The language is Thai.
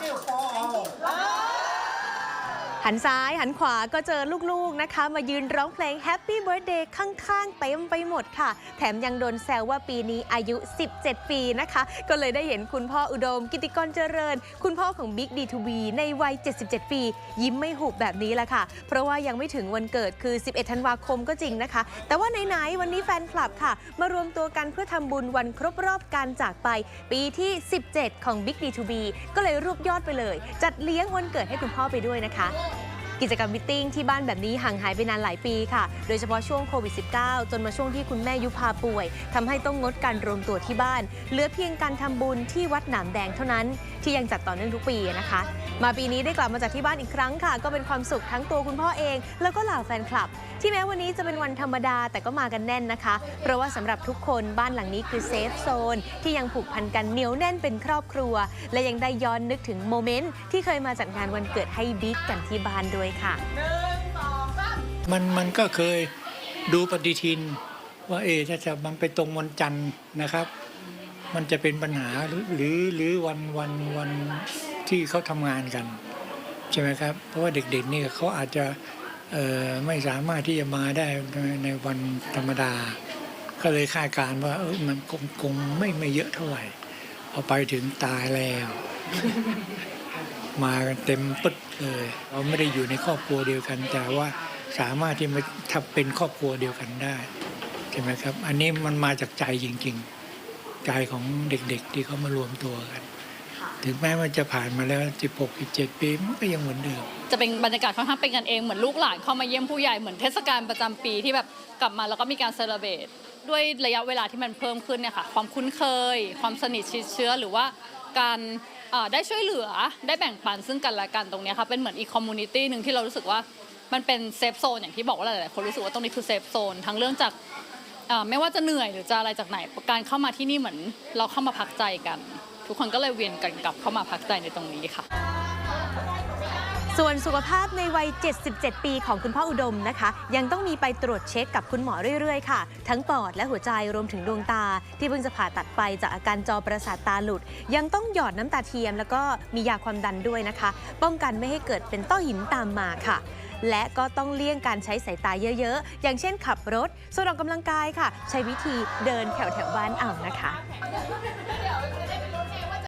这啊 หันซ้ายหันขวาก็เจอลูกๆนะคะ มายืนร้องเพลง Happy Birthday ข้างๆ เต็มไปหมดค่ะ แถมยังโดนแซวว่าปีนี้อายุ 17 ปีนะคะ ก็เลยได้เห็นคุณพ่ออุดม กิติกรเจริญ คุณพ่อของ Big D2B ในวัย 77 ปี ยิ้มไม่หุบแบบนี้แหละค่ะ เพราะว่ายังไม่ถึงวันเกิดคือ 11 ธันวาคมก็จริงนะคะ แต่ว่าไหนๆวันนี้แฟนคลับค่ะ มารวมตัวกันเพื่อทำบุญวันครบรอบการจากไป ปีที่ 17 ของ Big D2B ก็เลยรวบยอดไปเลย จัดเลี้ยงวันเกิดให้คุณพ่อไปด้วยนะคะ กิจกรรมมิทติ้งที่บ้านแบบนี้ห่างหายไปนานหลายปีค่ะ โดยเฉพาะช่วงโควิด -19 จนมาช่วงที่คุณแม่ยุพาป่วยทำให้ต้องงดการรวมตัวที่บ้าน เหลือเพียงการทำบุญที่วัดหนามแดงเท่านั้น ที่ยังจัดต่อเนื่องทุกปีนะคะ มาปีนี้ได้กลับมาจัดที่บ้านอีกครั้งค่ะ ก็เป็นความสุขทั้งตัวคุณพ่อเอง แล้วก็เหล่าแฟนคลับ ที่แม้วันนี้จะเป็นวันธรรมดาแต่ก็มากันแน่นนะคะ เพราะว่าสำหรับทุกคนบ้านหลังนี้คือเซฟโซนที่ยังผูกพันกันเหนียวแน่นเป็นครอบครัว และยังได้ย้อนนึกถึงโมเมนต์ที่เคยมาจัดงานวันเกิดให้บิ๊กกันที่บ้านด้วยค่ะมันมันก็เคยดูปฏิทิน ว่าเอะถ้าจะมันไปตรงวันจันทร์นะครับ มันจะเป็นปัญหาหรือหรือหรือวันวันวันที่เขาทำงานกัน ใช่ไหมครับ เพราะว่าเด็กๆนี่เขาอาจจะเอ่อไม่สามารถที่จะมาได้ในในวันธรรมดา ก็เลยคาดการณ์ว่าเออมันคงคงไม่ไม่เยอะเท่าไหร่พอไปถึงตายแล้ว มากันเต็มปึ๊ดเลยเราไม่ได้อยู่ในครอบครัวเดียวกัน แต่ว่าสามารถที่มาทำเป็นครอบครัวเดียวกันได้ใช่ไหมครับ อันนี้มันมาจากใจจริง ๆ ใจของเด็กๆ ที่เขามารวมตัวกัน ถึงแม้มันจะผ่านมาแล้ว 16 17 ปีมันก็ยังเหมือนเดิมจะเป็นบรรยากาศค่อนข้างเป็นกันเองเหมือนลูกหลานเข้ามาเยี่ยมผู้ใหญ่เหมือนเทศกาลประจำปีที่แบบกลับมาแล้วก็มีการเซเลบรต ด้วยระยะเวลาที่มันเพิ่มขึ้นเนี่ยค่ะความคุ้นเคย ความสนิทชิดเชื้อหรือว่าการได้ช่วยเหลือได้แบ่งปันซึ่งกันและกันตรงนี้ค่ะเป็นเหมือนอีกคอมมูนิตี้หนึ่งที่เรารู้สึกว่ามันเป็นเซฟโซนอย่างที่บอกว่าหลายๆคนรู้สึกว่าตรงนี้คือเซฟโซนทั้งเรื่องจากไม่ว่าจะเหนื่อยหรือจะอะไรจากไหนการเข้ามาที่นี่เหมือนเราเข้ามาพักใจกัน ทุกคนก็เลยเวียนกันกลับเข้ามาพักใจในตรงนี้ค่ะ ส่วนสุขภาพในวัย 77 ปีของคุณพ่ออุดมนะคะ ยังต้องมีไปตรวจเช็คกับคุณหมอเรื่อยๆ ค่ะ ทั้งปอดและหัวใจรวมถึงดวงตา ที่เพิ่งจะผ่าตัดไปจากอาการจอประสาทตาหลุด ยังต้องหยอดน้ำตาเทียม แล้วก็มียาความดันด้วยนะคะ ป้องกันไม่ให้เกิดเป็นต้อหินตามมาค่ะ และก็ต้องเลี่ยงการใช้สายตาเยอะๆ อย่างเช่นขับรถส่วนออกกำลังกายค่ะ ใช้วิธีเดินแถวๆบ้านเอานะคะ